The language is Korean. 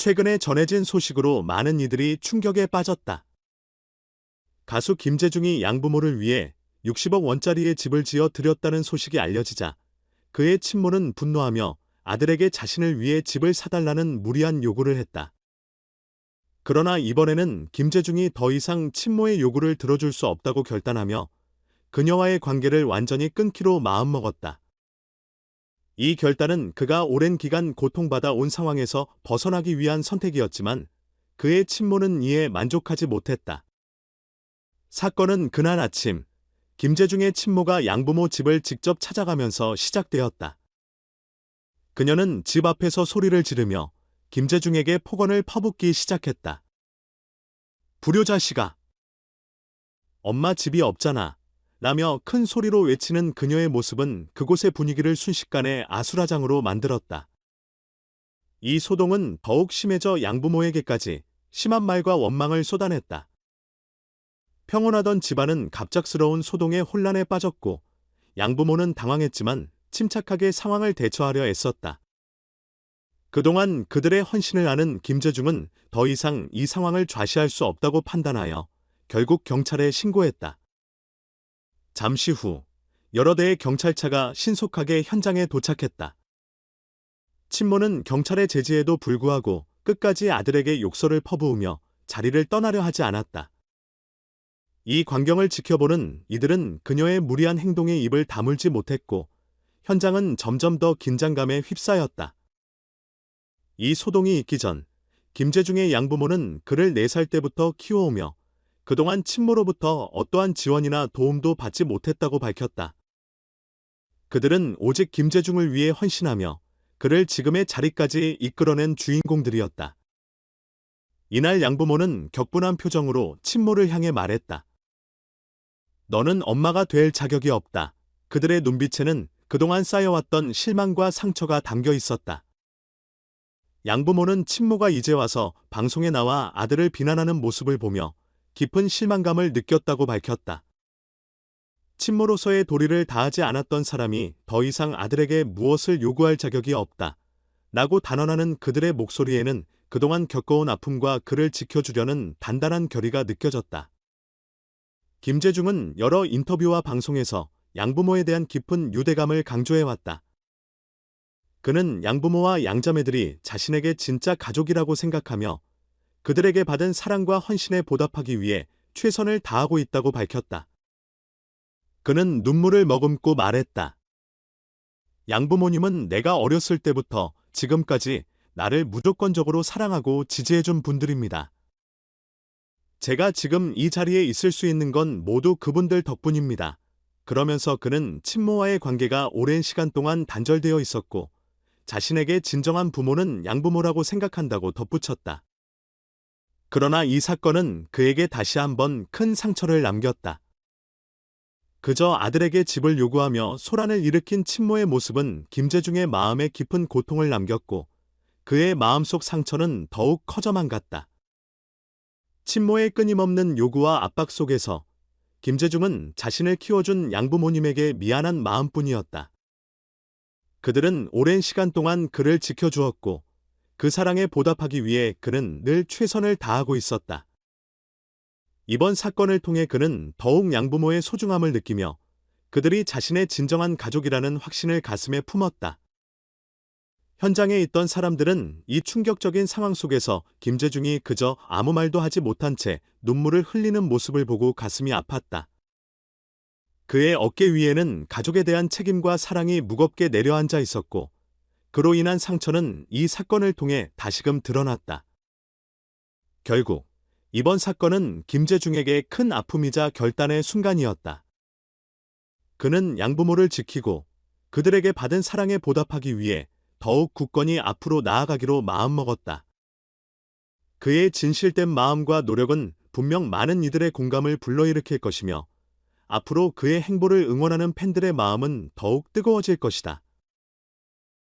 최근에 전해진 소식으로 많은 이들이 충격에 빠졌다. 가수 김재중이 양부모를 위해 60억 원짜리의 집을 지어 드렸다는 소식이 알려지자 그의 친모는 분노하며 아들에게 자신을 위해 집을 사달라는 무리한 요구를 했다. 그러나 이번에는 김재중이 더 이상 친모의 요구를 들어줄 수 없다고 결단하며 그녀와의 관계를 완전히 끊기로 마음먹었다. 이 결단은 그가 오랜 기간 고통받아 온 상황에서 벗어나기 위한 선택이었지만 그의 친모는 이에 만족하지 못했다. 사건은 그날 아침 김재중의 친모가 양부모 집을 직접 찾아가면서 시작되었다. 그녀는 집 앞에서 소리를 지르며 김재중에게 폭언을 퍼붓기 시작했다. 불효자식아. 엄마 집이 없잖아. 라며 큰 소리로 외치는 그녀의 모습은 그곳의 분위기를 순식간에 아수라장으로 만들었다. 이 소동은 더욱 심해져 양부모에게까지 심한 말과 원망을 쏟아냈다. 평온하던 집안은 갑작스러운 소동에 혼란에 빠졌고 양부모는 당황했지만 침착하게 상황을 대처하려 애썼다. 그동안 그들의 헌신을 아는 김재중은 더 이상 이 상황을 좌시할 수 없다고 판단하여 결국 경찰에 신고했다. 잠시 후 여러 대의 경찰차가 신속하게 현장에 도착했다. 친모는 경찰의 제지에도 불구하고 끝까지 아들에게 욕설을 퍼부으며 자리를 떠나려 하지 않았다. 이 광경을 지켜보는 이들은 그녀의 무리한 행동에 입을 다물지 못했고 현장은 점점 더 긴장감에 휩싸였다. 이 소동이 있기 전 김재중의 양부모는 그를 4살 때부터 키워오며 그동안 친모로부터 어떠한 지원이나 도움도 받지 못했다고 밝혔다. 그들은 오직 김재중을 위해 헌신하며 그를 지금의 자리까지 이끌어낸 주인공들이었다. 이날 양부모는 격분한 표정으로 친모를 향해 말했다. 너는 엄마가 될 자격이 없다. 그들의 눈빛에는 그동안 쌓여왔던 실망과 상처가 담겨 있었다. 양부모는 친모가 이제 와서 방송에 나와 아들을 비난하는 모습을 보며 깊은 실망감을 느꼈다고 밝혔다. 친모로서의 도리를 다하지 않았던 사람이 더 이상 아들에게 무엇을 요구할 자격이 없다. 라고 단언하는 그들의 목소리에는 그동안 겪어온 아픔과 그를 지켜주려는 단단한 결의가 느껴졌다. 김재중은 여러 인터뷰와 방송에서 양부모에 대한 깊은 유대감을 강조해왔다. 그는 양부모와 양자매들이 자신에게 진짜 가족이라고 생각하며 그들에게 받은 사랑과 헌신에 보답하기 위해 최선을 다하고 있다고 밝혔다. 그는 눈물을 머금고 말했다. 양부모님은 내가 어렸을 때부터 지금까지 나를 무조건적으로 사랑하고 지지해준 분들입니다. 제가 지금 이 자리에 있을 수 있는 건 모두 그분들 덕분입니다. 그러면서 그는 친모와의 관계가 오랜 시간 동안 단절되어 있었고 자신에게 진정한 부모는 양부모라고 생각한다고 덧붙였다. 그러나 이 사건은 그에게 다시 한번 큰 상처를 남겼다. 그저 아들에게 집을 요구하며 소란을 일으킨 친모의 모습은 김재중의 마음에 깊은 고통을 남겼고 그의 마음속 상처는 더욱 커져만 갔다. 친모의 끊임없는 요구와 압박 속에서 김재중은 자신을 키워준 양부모님에게 미안한 마음뿐이었다. 그들은 오랜 시간 동안 그를 지켜주었고 그 사랑에 보답하기 위해 그는 늘 최선을 다하고 있었다. 이번 사건을 통해 그는 더욱 양부모의 소중함을 느끼며 그들이 자신의 진정한 가족이라는 확신을 가슴에 품었다. 현장에 있던 사람들은 이 충격적인 상황 속에서 김재중이 그저 아무 말도 하지 못한 채 눈물을 흘리는 모습을 보고 가슴이 아팠다. 그의 어깨 위에는 가족에 대한 책임과 사랑이 무겁게 내려앉아 있었고, 그로 인한 상처는 이 사건을 통해 다시금 드러났다. 결국, 이번 사건은 김재중에게 큰 아픔이자 결단의 순간이었다. 그는 양부모를 지키고 그들에게 받은 사랑에 보답하기 위해 더욱 굳건히 앞으로 나아가기로 마음먹었다. 그의 진실된 마음과 노력은 분명 많은 이들의 공감을 불러일으킬 것이며 앞으로 그의 행보를 응원하는 팬들의 마음은 더욱 뜨거워질 것이다.